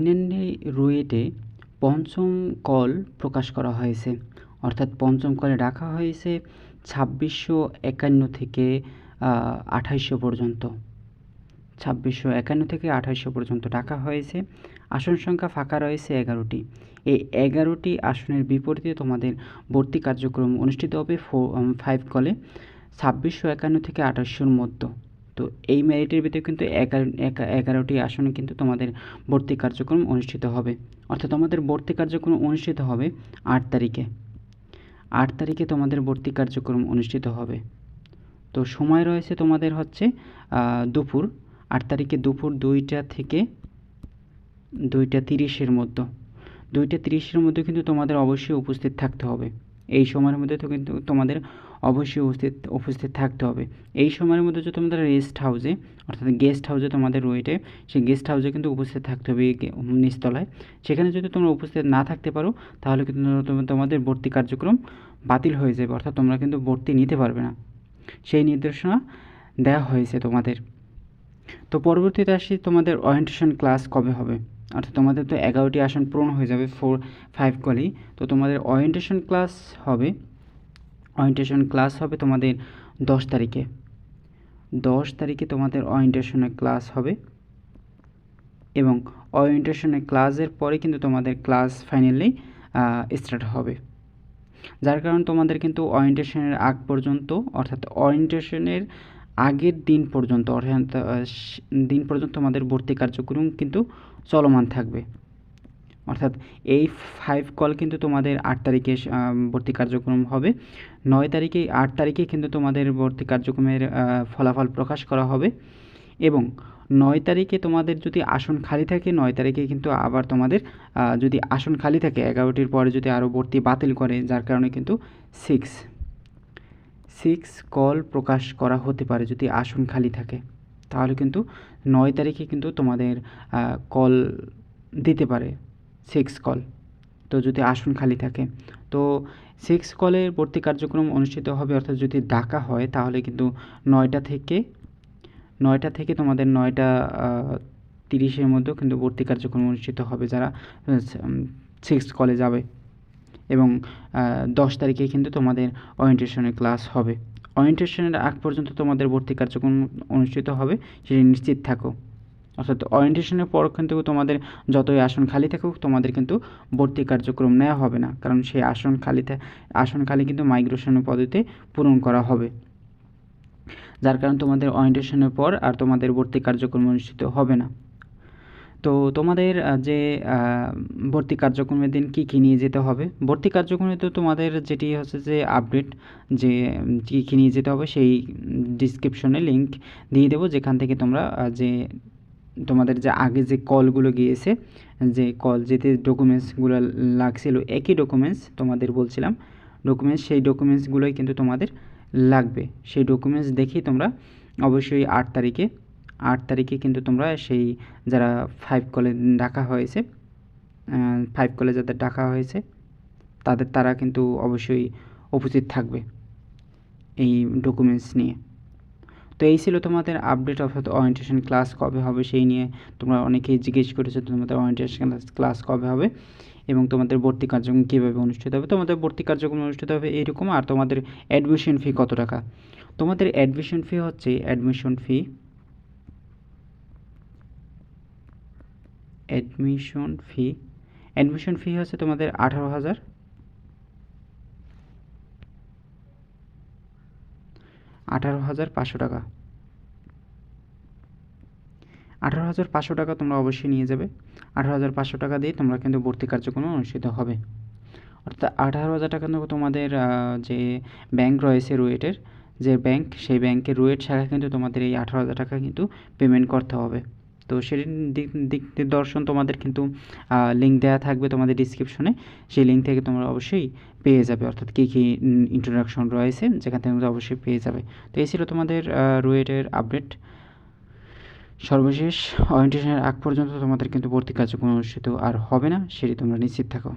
Finally রুয়েটে পঞ্চম call প্রকাশ করা হয়েছে। অর্থাৎ পঞ্চম কলে রাখা হয়েছে ছাব্বিশশো একান্ন থেকে আঠাইশশো পর্যন্ত। ছাব্বিশশো একান্ন থেকে আঠাইশশো পর্যন্ত ডাকা হয়েছে। আসন সংখ্যা ফাঁকা রয়েছে এগারোটি। এই এগারোটি আসনের বিপরীতে তোমাদের ভর্তি কার্যক্রম অনুষ্ঠিত হবে ফাইভ কলে, ছাব্বিশশো একান্ন থেকে আঠাশশোর মধ্য। তো এই মেরিটের ভিতরে কিন্তু এগারো এগারোটি আসনে কিন্তু তোমাদের ভর্তি কার্যক্রম অনুষ্ঠিত হবে। অর্থাৎ তোমাদের ভর্তি কার্যক্রম অনুষ্ঠিত হবে আট তারিখে। আট তারিখে তোমাদের ভর্তি কার্যক্রম অনুষ্ঠিত হবে। তো সময় রয়েছে তোমাদের হচ্ছে দুপুর। আট তারিখে দুপুর দুইটা থেকে দুইটা তিরিশের মধ্যে। দুইটা তিরিশের মধ্যে কিন্তু তোমাদের অবশ্যই উপস্থিত থাকতে হবে। এই সময়ের মধ্যে তো কিন্তু তোমাদের অবশ্যই উপস্থিত উপস্থিত থাকতে হবে। এই সময়ের মধ্যে যদি তোমাদের রেস্ট হাউসে অর্থাৎ গেস্ট হাউসে তোমাদের রয়েছে, সেই গেস্ট হাউসে কিন্তু উপস্থিত থাকতে হবে নিচতলায়। সেখানে যদি তোমরা উপস্থিত না থাকতে পারো, তাহলে কিন্তু তোমাদের ভর্তি কার্যক্রম বাতিল হয়ে যাবে, অর্থাৎ তোমরা কিন্তু ভর্তি নিতে পারবে না। সেই নির্দেশনা দেওয়া হয়েছে তোমাদের। তো পরবর্তীতে আসি তোমাদের ওরিয়েন্টেশন ক্লাস কবে হবে? অর্থাৎ তোমাদের তো এগারোটি আসন পূরণ হয়ে যাবে ফোর ফাইভ কলেই। তো তোমাদের ওরিয়েন্টেশন ক্লাস হবে ওরিয়েন্টেশন ক্লাস হবে তোমাদের দশ তারিখে। দশ তারিখে তোমাদের ওরিয়েন্টেশনের ক্লাস হবে। এবং ওরিয়েন্টেশনের ক্লাসের পরে কিন্তু তোমাদের ক্লাস ফাইনালি স্টার্ট হবে। যার কারণে তোমাদের কিন্তু ওরিয়েন্টেশনের আগ পর্যন্ত, অর্থাৎ ওরিয়েন্টেশনের আগের দিন পর্যন্ত, অর্থাৎ দিন পর্যন্ত আমাদের ভর্তি কার্যক্রম কিন্তু চলমান থাকবে। অর্থাৎ এই ফাইভ কল কিন্তু তোমাদের আট তারিখে ভর্তি কার্যক্রম হবে। নয় তারিখে, আট তারিখে কিন্তু তোমাদের ভর্তি কার্যক্রমের ফলাফল প্রকাশ করা হবে। এবং নয় তারিখে তোমাদের যদি আসন খালি থাকে, নয় তারিখে কিন্তু আবার তোমাদের যদি আসন খালি থাকে, এগারোটির পরে যদি আরও ভর্তি বাতিল করে, যার কারণে কিন্তু সিক্স সিক্স কল প্রকাশ করা হতে পারে যদি আসন খালি থাকে। তাহলে কিন্তু নয় তারিখে কিন্তু তোমাদের কল দিতে পারে। সিক্স কল তো যদি আসন খালি থাকে। তো সিক্স কলের ভর্তি কার্যক্রম অনুষ্ঠিত হবে, অর্থাৎ যদি ডাকা হয়, তাহলে কিন্তু নয়টা থেকে নয়টা থেকে তোমাদের নয়টা তিরিশের মধ্যেও কিন্তু ভর্তি কার্যক্রম অনুষ্ঠিত হবে যারা সিক্স কলে যাবে। এবং দশ তারিখে কিন্তু তোমাদের ওরিয়েন্টেশনের ক্লাস হবে। ওরিয়েন্টেশনের আগ পর্যন্ত তোমাদের ভর্তি কার্যক্রম অনুষ্ঠিত হবে, সেটি নিশ্চিত থাকো। অর্থাৎ ওরিয়েন্টেশনের পর কিন্তু তোমাদের যতই আসন খালি থাকুক, তোমাদের কিন্তু ভর্তি কার্যক্রম নেওয়া হবে না। কারণ সেই আসন খালিতে আসন খালি কিন্তু মাইগ্রেশনের পদ্ধতিতে পূরণ করা হবে। যার কারণে তোমাদের ওরিয়েন্টেশনের পর আর তোমাদের ভর্তি কার্যক্রম অনুষ্ঠিত হবে না। তো তোমাদের যে ভর্তি কার্যক্রমের দিন কী কী নিয়ে যেতে হবে? ভর্তি কার্যক্রমে তো তোমাদের যেটি হচ্ছে যে আপডেট যে, কী কী নিয়ে যেতে হবে, সেই ডিসক্রিপশনে লিঙ্ক দিয়ে দেবো, যেখান থেকে তোমরা যে তোমাদের যে আগে যে কলগুলো গিয়েছে, যে কল যেতে ডকুমেন্টসগুলো লাগছিল, একই ডকুমেন্টস তোমাদের বলছিলাম ডকুমেন্টস সেই ডকুমেন্টসগুলোই কিন্তু তোমাদের লাগবে। সেই ডকুমেন্টস দেখেই তোমরা অবশ্যই আট তারিখে আট তারিখে কিন্তু তোমরা সেই যারা ফাইভ কলে ডাকা হয়েছে ফাইভ কলে যাদের ডাকা হয়েছে, তাদের, তারা কিন্তু অবশ্যই উপস্থিত থাকবে এই ডকুমেন্টস নিয়ে। তো এই ছিল তোমাদের আপডেট অর্থাৎ ওরিয়েন্টেশন ক্লাস কবে হবে সেই নিয়ে। তোমরা অনেকেই জিজ্ঞেস করেছ তোমাদের ওরিয়েন্টেশন ক্লাস কবে হবে এবং তোমাদের ভর্তি কার্যক্রম কীভাবে অনুষ্ঠিত হবে। তোমাদের ভর্তি কার্যক্রম অনুষ্ঠিত হবে এইরকম আর তোমাদের অ্যাডমিশন ফি কত টাকা? তোমাদের অ্যাডমিশন ফি হচ্ছে admission fee admission fee admission fee হচ্ছে তোমাদের আঠারো হাজার আঠারো হাজার পাঁচশো টাকা। আঠারো হাজার পাঁচশো টাকা তোমরা অবশ্যই নিয়ে যাবে। আঠারো হাজার পাঁচশো টাকা দিয়ে তোমরা কিন্তু ভর্তি কার্যক্রম অনুষ্ঠিত হবে। অর্থাৎ আঠারো হাজার টাকা তোমাদের যে ব্যাংক রয়েছে রুয়েটের, যে ব্যাংক সেই ব্যাংকের রুয়েট শাখা কিন্তু তোমাদের এই আঠারো হাজার টাকা কিন্তু পেমেন্ট করতে হবে। তো সেই দিক নির্দর্শন তোমাদের কিন্তু লিঙ্ক দেওয়া থাকবে তোমাদের ডিসক্রিপশনে সেই লিঙ্ক থেকে তোমরা অবশ্যই পেয়ে যাবে। অর্থাৎ কী কী ইন্ট্রোডাকশন রয়েছে, যেখান থেকে তোমরা অবশ্যই পেয়ে যাবে। তো এই ছিল তোমাদের রুয়েটের আপডেট সর্বশেষ অরিয়েন্টেশনের আগ পর্যন্ত তোমাদের কিন্তু ভর্তি কার্যক্রম অনুষ্ঠিত আর হবে না, সেটি তোমরা নিশ্চিত থাকো।